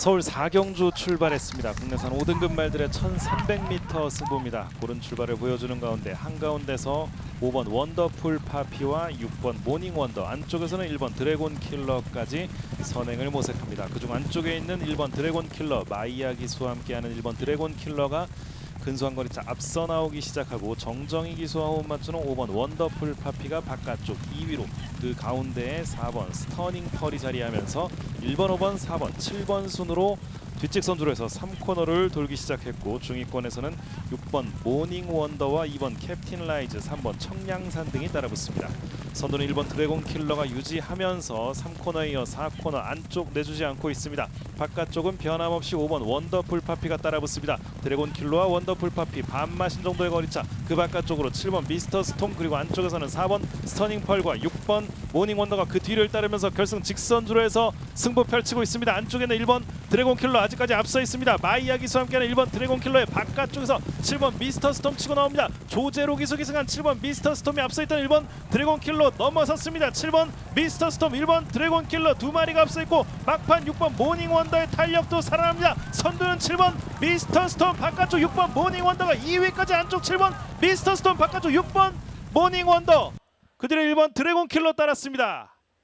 서울 4경주 출발했습니다. 국내산 5등급 말들의 1300m 승부입니다. 고른 출발을 보여주는 가운데 한가운데서 5번 원더풀 파피와 6번 모닝 원더 안쪽에서는 1번 드래곤 킬러까지 선행을 모색합니다. 그중 안쪽에 있는 1번 드래곤 킬러 마이야 기수와 함께하는 1번 드래곤 킬러가 근소한 거리차 앞서 나오기 시작하고 정정희 기수와 호흡 맞추는 5번 원더풀 파피가 바깥쪽 2위로 그 가운데에 4번 스터닝 펄이 자리하면서 1번, 5번, 4번, 7번 순으로 뒷직선 줄에서 3코너를 돌기 시작했고 중위권에서는 6번 모닝 원더와 2번 캡틴 라이즈, 3번 청량산 등이 따라붙습니다. 선두는 1번 드래곤 킬러가 유지하면서 3코너에 이어 4코너 안쪽 내주지 않고 있습니다. 바깥쪽은 변함없이 5번 원더풀 파피가 따라붙습니다. 드래곤 킬러와 원더풀 파피 반마신 정도의 거리차 그 바깥쪽으로 7번 미스터 스톰 그리고 안쪽에서는 4번 스터닝 펄과 6번 모닝 원더가 그 뒤를 따르면서 결승 직선주로 해서 승부 펼치고 있습니다. 안쪽에는 1번 드래곤 킬러 아직까지 앞서 있습니다. 마이야 기수와 함께하는 1번 드래곤 킬러의 바깥쪽에서 7번 미스터 스톰 치고 나옵니다. 조제로 기수 기승한 7번 미스터 스톰이 앞서 있던 1번 드래곤 킬러 넘어섰습니다. 7번 미스터 스톰 1번 드래곤 킬러 두 마리가 앞서 있고 막판 6번 모닝 원더의 탄력도 살아납니다. 선두는 7번 미스터 스톰 바깥쪽 6번 모닝 원더가 2위까지 안쪽 7번 미스터 스톰 바깥쪽 6번 모닝 원더 그들의 1번 드래곤 킬러 따랐습니다.